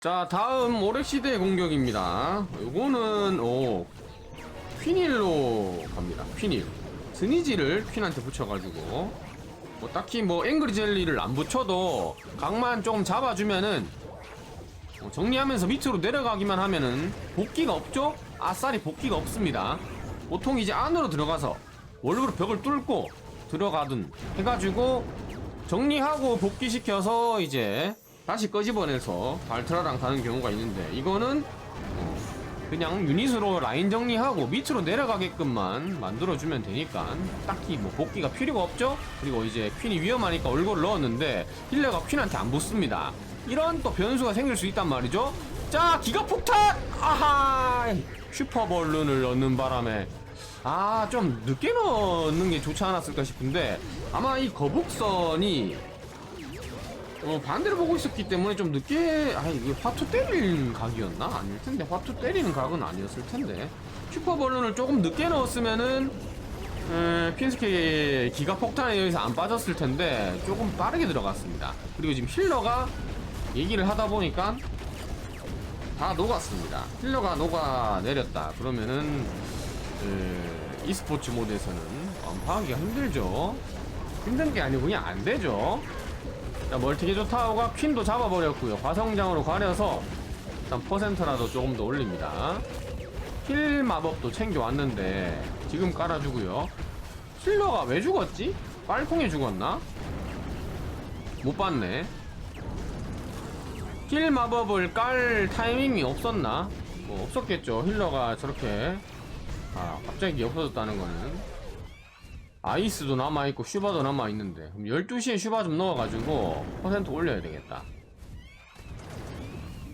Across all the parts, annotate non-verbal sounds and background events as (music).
자 다음 오렉시드의 공격입니다. 요거는 오 퀸일로 갑니다. 퀸일. 스니지를 퀸한테 붙여가지고. 뭐 딱히 뭐 앵그리 젤리를 안 붙여도 각만 조금 잡아주면은 어, 정리하면서 밑으로 내려가기만 하면은 복귀가 없죠? 아싸리 복귀가 없습니다. 보통 이제 안으로 들어가서 월급으로 벽을 뚫고 들어가든 해가지고 정리하고 복귀시켜서 이제 다시 끄집어내서 발트라랑 가는 경우가 있는데 이거는 어, 그냥 유닛으로 라인 정리하고 밑으로 내려가게끔만 만들어주면 되니까 딱히 뭐 복귀가 필요가 없죠? 그리고 이제 퀸이 위험하니까 얼굴을 넣었는데 힐러가 퀸한테 안 붙습니다. 이런 또 변수가 생길 수 있단 말이죠? 자 기가 폭탄! 아하! 슈퍼벌룬을 넣는 바람에. 아 좀 늦게 넣는 게 좋지 않았을까 싶은데 아마 이 거북선이 어, 반대로 보고 있었기 때문에 좀 늦게 아 이게 화투 때리는 각이었나? 아닐 텐데. 화투 때리는 각은 아니었을 텐데. 슈퍼벌룬을 조금 늦게 넣었으면은 에, 핀스케의 기가 폭탄에 의해서 안 빠졌을 텐데 조금 빠르게 들어갔습니다. 그리고 지금 힐러가 얘기를 하다 보니까 다 녹았습니다. 힐러가 녹아 내렸다. 그러면은 에, e스포츠 모드에서는 완파하기가 힘들죠. 힘든 게 아니고 그냥 안 되죠 자, 멀티게조 타워가 퀸도 잡아버렸고요. 과성장으로 가려서 일단 퍼센트라도 조금 더 올립니다. 힐 마법도 챙겨왔는데 지금 깔아주고요. 힐러가 왜 죽었지? 빨콩에 죽었나? 못 봤네. 힐 마법을 깔 타이밍이 없었나? 뭐 없었겠죠. 힐러가 저렇게 아 갑자기 없어졌다는 거는 아이스도 남아있고 슈바도 남아있는데 그럼 12시에 슈바 좀 넣어가지고 퍼센트 올려야 되겠다.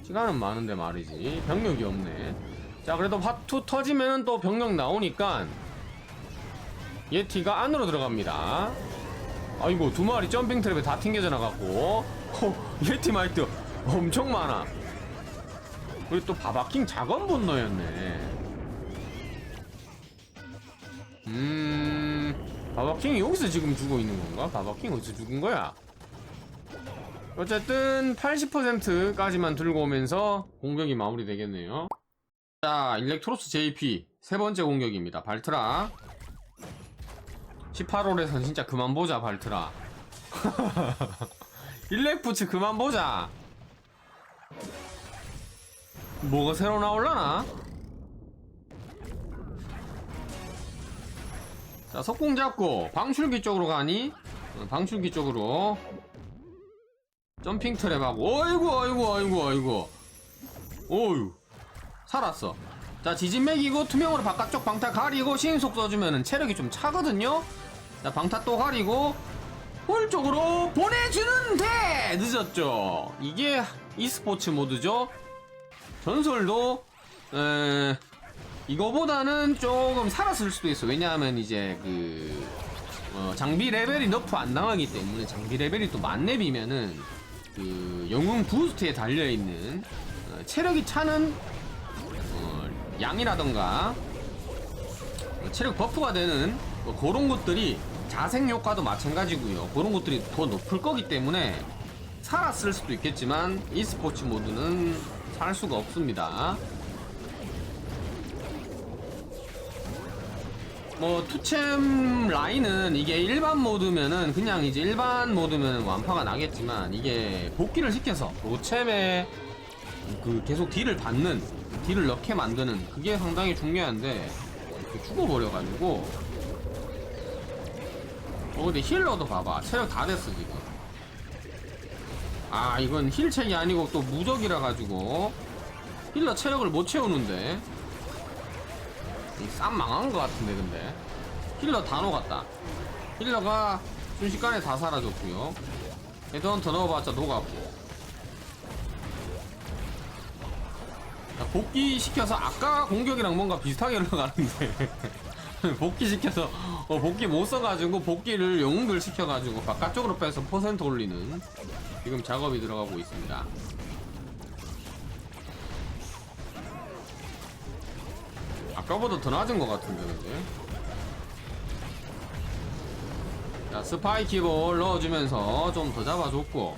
시간은 많은데 말이지. 병력이 없네. 자 그래도 파투 터지면은 또 병력 나오니까 예티가 안으로 들어갑니다. 아이고 두 마리 점핑 트랩에 다 튕겨져 나갔고. 호, 예티 마이트 엄청 많아. 그리고 또 바바킹 작업 분노였네. 음 바바킹이 여기서 지금 죽어 있는 건가? 바바킹 어디서 죽은 거야? 어쨌든 80%까지만 들고 오면서 공격이 마무리되겠네요. 자, 일렉트로스 JP 세 번째 공격입니다. 발트라. 18홀에선 진짜 그만 보자, 발트라. (laughs) 일렉부츠 그만 보자. 뭐가 새로 나올라나? 자, 석궁 잡고 방출기 쪽으로 가니? 어, 방출기 쪽으로. 점핑 트랩하고. 어이구 어이구 어이구 어이구. 어유 살았어. 자 지진 맥이고 투명으로 바깥쪽 방타 가리고 신속 써주면은 체력이 좀 차거든요? 자 방타 또 가리고 홀 쪽으로 보내주는데 늦었죠? 이게 e스포츠 모드죠? 전설도 에... 이거보다는 조금 살았을 수도 있어. 왜냐하면 이제 그 어, 장비 레벨이 너프 안 당하기 때문에 장비 레벨이 또 만렙이면은 그 영웅 부스트에 달려 있는 어, 체력이 차는 어, 양이라던가 어, 체력 버프가 되는 뭐 그런 것들이 자생 효과도 마찬가지고요. 그런 것들이 더 높을 거기 때문에 살았을 수도 있겠지만 e스포츠 모드는 살 수가 없습니다. 뭐 투챔 라인은 이게 일반 모드면은 그냥 이제 일반 모드면은 완파가 나겠지만 이게 복귀를 시켜서 로챔에 그 계속 딜을 받는 딜을 넣게 만드는 그게 상당히 중요한데 이렇게 죽어버려가지고. 어 근데 힐러도 봐봐. 체력 다 됐어 지금. 아 이건 힐책이 아니고 또 무적이라 가지고. 힐러 체력을 못 채우는데 쌈 망한 것 같은데 근데. 힐러 다 녹았다. 힐러가 순식간에 다 사라졌고요. 헤드헌 더 넣어봤자 녹았고. 자, 복귀시켜서 아까 공격이랑 뭔가 비슷하게 흘러가는데. (laughs) 복귀시켜서 어, 복귀 못 써가지고 복귀를 영웅들 시켜가지고 바깥쪽으로 빼서 퍼센트 올리는 지금 작업이 들어가고 있습니다 아까보다 더 낮은 것 같은데 근데 자 스파이키 볼 넣어주면서 좀 더 잡아줬고.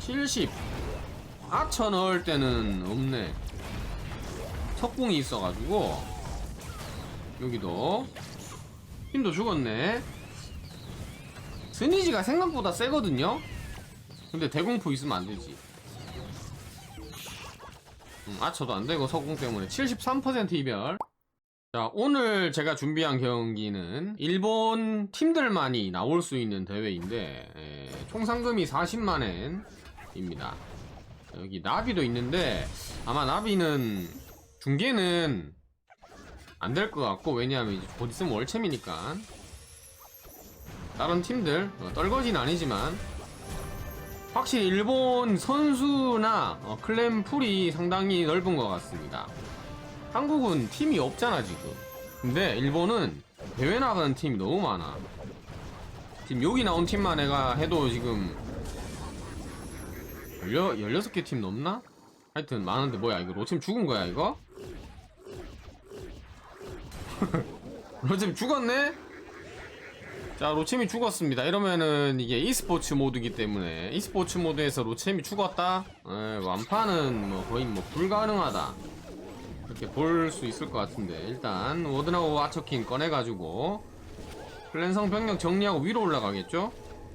70 아쳐 넣을 때는 없네. 석궁이 있어가지고. 여기도. 힘도 죽었네. 스니지가 생각보다 세거든요? 근데 대공포 있으면 안되지 음, 아쳐도 안되고 석궁 때문에. 73% 이별. 자, 오늘 제가 준비한 경기는 일본 팀들만이 나올 수 있는 대회인데 에, 총 상금이 40만엔 입니다. 여기 나비도 있는데 아마 나비는 중계는 안 될 것 같고 왜냐하면 이제 곧 있으면 월챔이니까. 다른 팀들 어, 떨거진 아니지만 확실히 일본 선수나 어, 클랜 풀이 상당히 넓은 것 같습니다. 한국은 팀이 없잖아 지금 근데 일본은 대회 나가는 팀이 너무 많아 지금 여기 나온 팀만 내가 해도 지금 16, 16 개 팀 넘나? 하여튼 많은데 뭐야 이거 로챔 죽은 거야 이거? (laughs) 로챔 죽었네? 자 로챔이 죽었습니다 이러면은 이게 e스포츠 모드이기 때문에 e스포츠 모드에서 로챔이 죽었다? 에, 완파는 뭐 거의 뭐 불가능하다 이렇게 볼 수 있을 것 같은데 일단 워든하고 아처킹 꺼내가지고 클랜성 병력 정리하고 위로 올라가겠죠?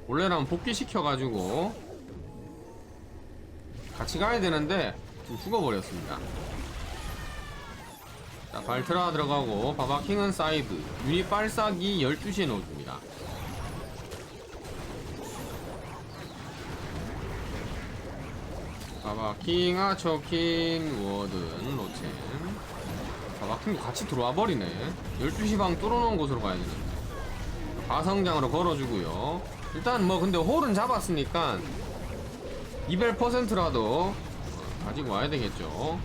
원래라면 복귀시켜가지고 같이 가야 되는데 지금 죽어버렸습니다 자 발트라 들어가고 바바킹은 사이드 유닛 빨싸기 12시에 넣어줍니다. 바바킹, 아처킹, 워든, 로첸 바바킹도 같이 들어와 버리네. 12시 방 뚫어놓은 곳으로 가야 되는데. 가성장으로 걸어주고요. 일단 뭐 근데 홀은 잡았으니까 200%라도 가지고 와야 되겠죠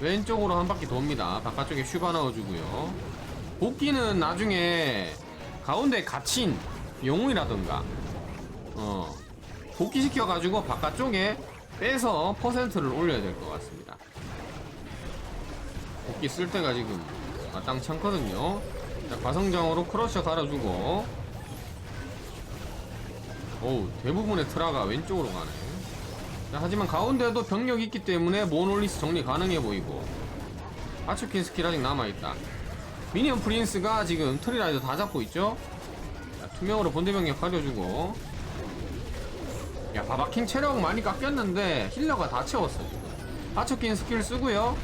왼쪽으로 한 바퀴 돕니다 바깥쪽에 슈바 넣어주고요 복귀는 나중에 가운데 갇힌 영웅이라던가 어 복귀시켜가지고 바깥쪽에 빼서 퍼센트를 올려야 될 것 같습니다. 복귀 쓸 때가 지금 마땅찮거든요. 자, 과성장으로 크러셔 갈아주고 어우 대부분의 트라가 왼쪽으로 가네. 자, 하지만 가운데도 병력이 있기 때문에 모놀리스 정리 가능해 보이고. 아츠킨 스킬 아직 남아있다. 미니언 프린스가 지금 트리라이더 다 잡고 있죠? 자, 투명으로 본대 병력 가려주고. 야 바바킹 체력 많이 깎였는데 힐러가 다 채웠어 지금. 하츠킨 스킬 쓰고요.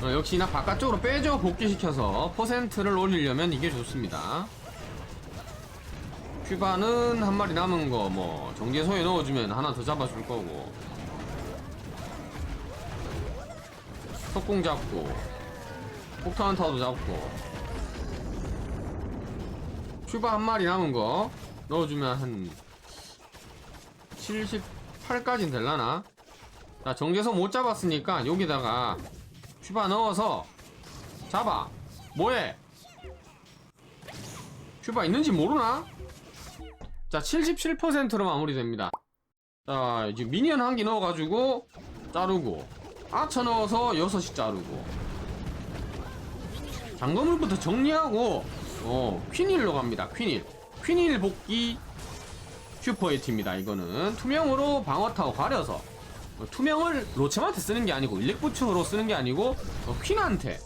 어, 역시나 바깥쪽으로 빼줘 복귀시켜서 퍼센트를 올리려면 이게 좋습니다 큐바는 한 마리 남은 거 뭐 정제소에 넣어주면 하나 더 잡아줄 거고 석궁 잡고 폭탄 타도 잡고 큐바 한 마리 남은 거 넣어주면 한 78까진 될라나? 자 정제소 못 잡았으니까 여기다가 큐바 넣어서 잡아 뭐해 큐바 있는지 모르나? 자 77%로 마무리됩니다. 자 이제 미니언 한 개 넣어가지고 자르고 아쳐 넣어서 6시 자르고. 장거물부터 정리하고 어 퀸일로 갑니다 퀸일 퀸일 복귀 슈퍼 에티입니다 이거는. 투명으로 방어타워 가려서. 어, 투명을 로체한테 쓰는 게 아니고 일렉부층으로 쓰는 게 아니고 어, 퀸한테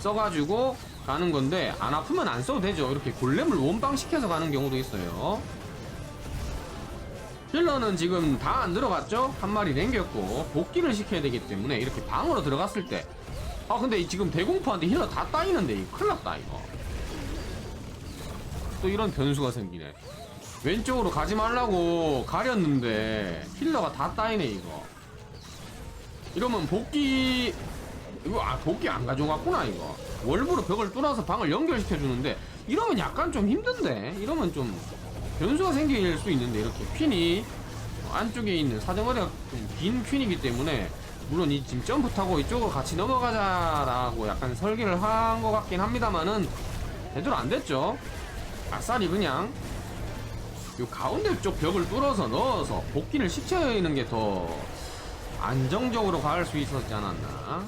써가지고 가는 건데 안 아프면 안 써도 되죠. 이렇게 골렘을 원방 시켜서 가는 경우도 있어요 힐러는 지금 다 안 들어갔죠? 한 마리 남겼고 복귀를 시켜야 되기 때문에 이렇게 방으로 들어갔을 때. 아 근데 지금 대공포한테 힐러 다 따이는데 이거 큰일 났다 이거. 또 이런 변수가 생기네. 왼쪽으로 가지 말라고 가렸는데 힐러가 다 따이네 이거. 이러면 복귀 이거 아 복귀 안 가져갔구나 이거. 월부로 벽을 뚫어서 방을 연결시켜 주는데 이러면 약간 좀 힘든데? 이러면 좀 변수가 생길 수 있는데 이렇게 퀸이 안쪽에 있는 사정거리가 좀긴 퀸이기 때문에 물론 이 지금 점프 타고 이쪽으로 같이 넘어가자라고 약간 설계를 한 것 같긴 합니다만은 제대로 안 됐죠. 아싸리 그냥 요 가운데 쪽 벽을 뚫어서 넣어서 복귀를 시키는 게 더 안정적으로 갈 수 있었지 않았나.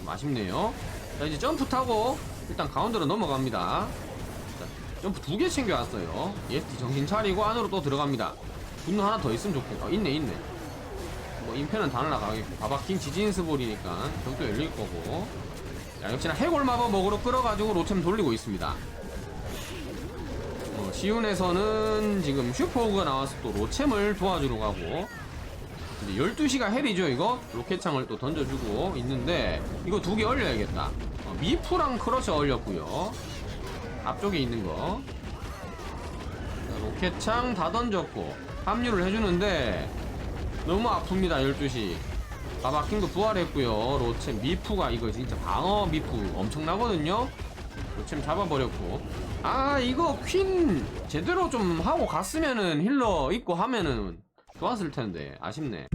좀 아쉽네요. 자 이제 점프 타고 일단 가운데로 넘어갑니다. 자, 점프 두 개 챙겨왔어요. EST 정신 차리고 안으로 또 들어갑니다. 분노 하나 더 있으면 좋겠다. 어, 있네 있네. 뭐 임페는 다 날아가겠고. 바바킹 지진스볼이니까 벽도 열릴 거고. 자 역시나 해골 마법 먹으러 끌어가지고 로템 돌리고 있습니다. 어, 시운에서는 지금 슈퍼우가 나와서 또 로챔을 도와주러 가고. 근데 12시가 헬이죠 이거? 로켓창을 또 던져주고 있는데 이거 두 개 얼려야겠다. 어, 미프랑 크러셔 얼렸고요 앞쪽에 있는 거. 자, 로켓창 다 던졌고 합류를 해주는데 너무 아픕니다 12시. 바바킹도 부활했고요. 로챔 미프가 이거 진짜 방어 미프 엄청나거든요. 로챔 잡아버렸고. 아 이거 퀸 제대로 좀 하고 갔으면은 힐러 있고 하면은 좋았을 텐데 아쉽네